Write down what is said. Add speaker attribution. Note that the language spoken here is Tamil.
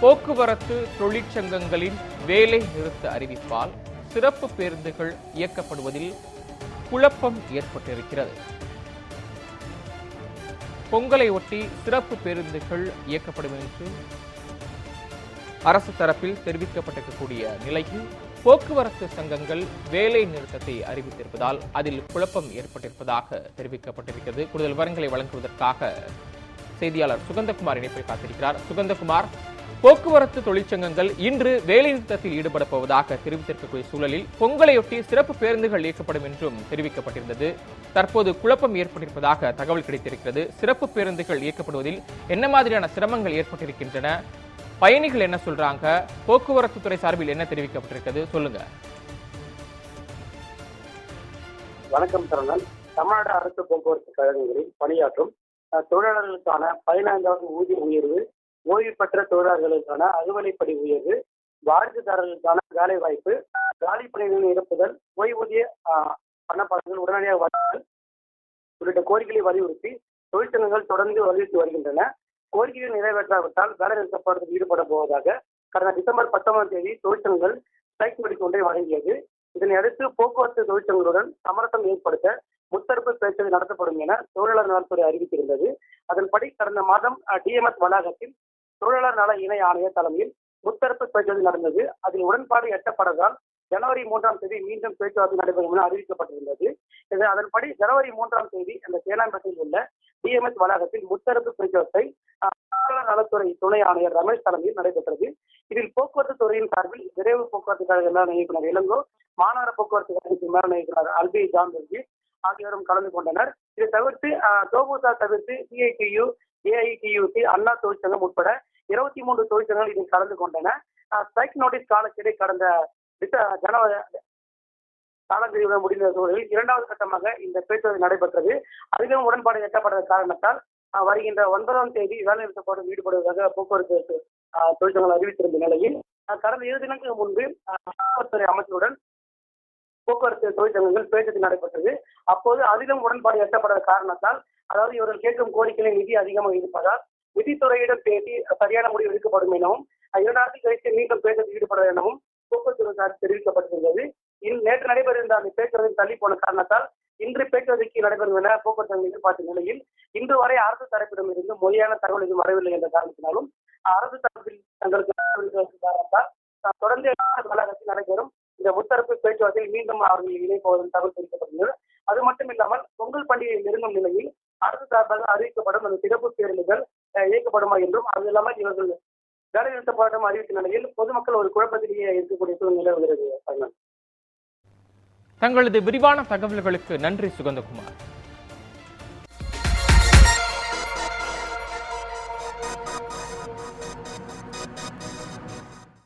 Speaker 1: போக்குவரத்து தொழிற்சங்கங்களின் வேலை நிறுத்த அறிவிப்பால் சிறப்பு பேருந்துகள் இயக்கப்படுவதில் குழப்பம் ஏற்பட்டிருக்கிறது. பொங்கலை ஒட்டி சிறப்பு பேருந்துகள் இயக்கப்படும் என்று அரசு தரப்பில் தெரிவிக்கப்பட்டிருக்கக்கூடிய நிலையில் போக்குவரத்து சங்கங்கள் வேலை நிறுத்தத்தை அறிவித்திருப்பதால் அதில் குழப்பம் ஏற்பட்டிருப்பதாக தெரிவிக்கப்பட்டிருக்கிறது. கூடுதல் விவரங்களை வழங்குவதற்காக செய்தியாளர் சுகந்தகுமார் இணைப்பை காத்திருக்கிறார். சுகந்தகுமார் போக்குவரத்து தொழிற்சங்கங்கள் இன்று வேலைநிறுத்தத்தில் ஈடுபட போவதாக தெரிவித்திருக்கக்கூடிய சூழலில் பொங்கலையொட்டி சிறப்பு பேருந்துகள் இயக்கப்படும் என்றும் தெரிவிக்கப்பட்டிருந்தது. தற்போது குழப்பம் ஏற்பட்டிருப்பதாக தகவல் கிடைத்திருக்கிறது. சிறப்பு பேருந்துகள் இயக்கப்படுவதில் என்ன மாதிரியான சிரமங்கள் ஏற்பட்டிருக்கின்றன? பயணிகள் என்ன சொல்றாங்க? போக்குவரத்து துறை சார்பில் என்ன தெரிவிக்கப்பட்டிருக்கிறது? சொல்லுங்க.
Speaker 2: வணக்கம் சரணன் தமிழ்நாடு அரசு போக்குவரத்து கழகங்களில் பணியாற்றும் தொழிலாளர்களுக்கான பதினைந்தாவது ஊதிய உயர்வு ஓய்வு பெற்ற தொழிலாளர்களுக்கான அறுவலைப்படி உயர்வு வாரிசுதாரர்களுக்கான வேலை வாய்ப்பு காலி பணிகளின் நிரப்புதல் ஓய்வூதிய அஹ், உடனடியாக வழங்குதல் உள்ளிட்ட கோரிக்கைகளை வலியுறுத்தி தொழிற்சங்கங்கள் தொடர்ந்து வலியுறுத்தி வருகின்றன. கோரிக்கைகள் நிறைவேற்றாவிட்டால் வேலை நிறுத்தப்படுவதில் ஈடுபட போவதாக கடந்த டிசம்பர் பத்தொன்பதாம் தேதி தொழிற்சங்கங்கள் ஸ்ட்ரைக் நோட்டீஸ் ஒன்றை வழங்கியது. இதனை அடுத்து போக்குவரத்து தொழிற்சங்கங்களுடன் சமரசம் ஏற்படுத்த முத்தரப்பு பேச்சுகள் நடத்தப்படும் என தொழிலாளர் நலத்துறை அறிவித்திருந்தது. அதன்படி கடந்த மாதம் டிஎம்எஸ் வளாகத்தில் தொழிலாளர் நல இணை ஆணையர் தலைமையில் முத்தரப்பு பேச்சுவார்த்தை நடந்தது. அதில் உடன்பாடு எட்டப்படதால் ஜனவரி மூன்றாம் தேதி மீண்டும் பேச்சுவார்த்தை நடைபெறும் என அறிவிக்கப்பட்டிருந்தது. இது அதன்படி ஜனவரி மூன்றாம் தேதி அந்த சேலாம்பட்டில் உள்ள டிஎம்எஸ் வளாகத்தில் முத்தரப்பு பேச்சுவார்த்தை தொழிலாளர் நலத்துறை துணை ஆணையர் ரமேஷ் தலைமையில் நடைபெற்றது. இதில் போக்குவரத்து துறையின் சார்பில் விரைவு போக்குவரத்து கழக மேலாண் இயக்குனர் இளங்கோ மாநகர போக்குவரத்து கழகத்தின் மேலாண் இயக்குனர் அல்பி ஜான் ஆகியோரும் கலந்து கொண்டனர். இதை தவிர்த்து அஹ், தோபுசா தவிர்த்து சிஐடியு ஏஐடியூசி அண்ணா தொழிற்சங்கம் உட்பட இருபத்தி மூன்று தொழிற்சங்கங்கள் இதில் கலந்து கொண்டன. ஸ்ட்ரைக் நோட்டீஸ் காலக்கெடு கடந்த ஜனவரி காலக்கெடுவுடன் முடிந்த சூழலில் இரண்டாவது கட்டமாக இந்த பேச்சுவார்த்தை நடைபெற்றது. அதிலும் உடன்பாடு எட்டப்பட்ட காரணத்தால் வருகின்ற ஒன்பதாம் தேதி வேலைநிறுத்தப்படும் ஈடுபடுவதாக போக்குவரத்து தொழிற்சங்கங்கள் அறிவித்திருந்த நிலையில் கடந்த இரு தினங்களுக்கு முன்பு அஹ், அமைச்சருடன் போக்குவரத்து தொழிற்சங்கங்கள் பேச்சு நடைபெற்றது. அப்போது அதிலும் உடன்பாடு எட்டப்படாத காரணத்தால் அதாவது இவர்கள் கேட்கும் கோரிக்கையில் நிதி அதிகமாக இருப்பதால் நிதித்துறையிடம் பேசி சரியான முடிவு எடுக்கப்படும் எனவும் அஹ், இரண்டு நாட்கள் கழித்து மீண்டும் பேச்சத்தில் ஈடுபட எனவும் போக்குவரத்து சார் தெரிவிக்கப்பட்டிருந்தது. நேற்று நடைபெறுகின்ற அந்த பேச்சுவார்த்தை தள்ளி போன காரணத்தால் இன்று பேச்சுவார்த்தைக்கு நடைபெறும் என போக்குவரத்து எதிர்பார்த்த நிலையில் இன்று வரை அரசு தரப்பிடம் இருந்து மொழியான தகவல் எதுவும் வரவில்லை என்ற காரணத்தினாலும் அரசு தரப்பில் தங்களுக்கு காரணத்தால் தொடர்ந்து வளாகத்தில் நடைபெறும் இந்த முத்தரப்பு பேச்சுவார்த்தையில் மீண்டும் அவர்கள் இணைப்போவதும் தகவல் தெரிவிக்கப்பட்டுள்ளது. அது மட்டும் இல்லாமல் பொங்கல் பண்டிகை நெருங்கும் நிலையில் அரசு சார்பாக அறிவிக்கப்படும் அந்த சிறப்பு பேருந்துகள் அஹ், இயக்கப்படுமா என்றும் அது இல்லாமல் இவர்கள் வேலை நிறுத்தப்படும் அறிவித்த நிலையில் பொதுமக்கள் ஒரு குழப்பத்திலேயே இருக்கக்கூடிய சூழ்நிலை வருகிறது
Speaker 1: தங்களது விரிவான தகவல்களுக்கு நன்றி சுகந்தகுமார்.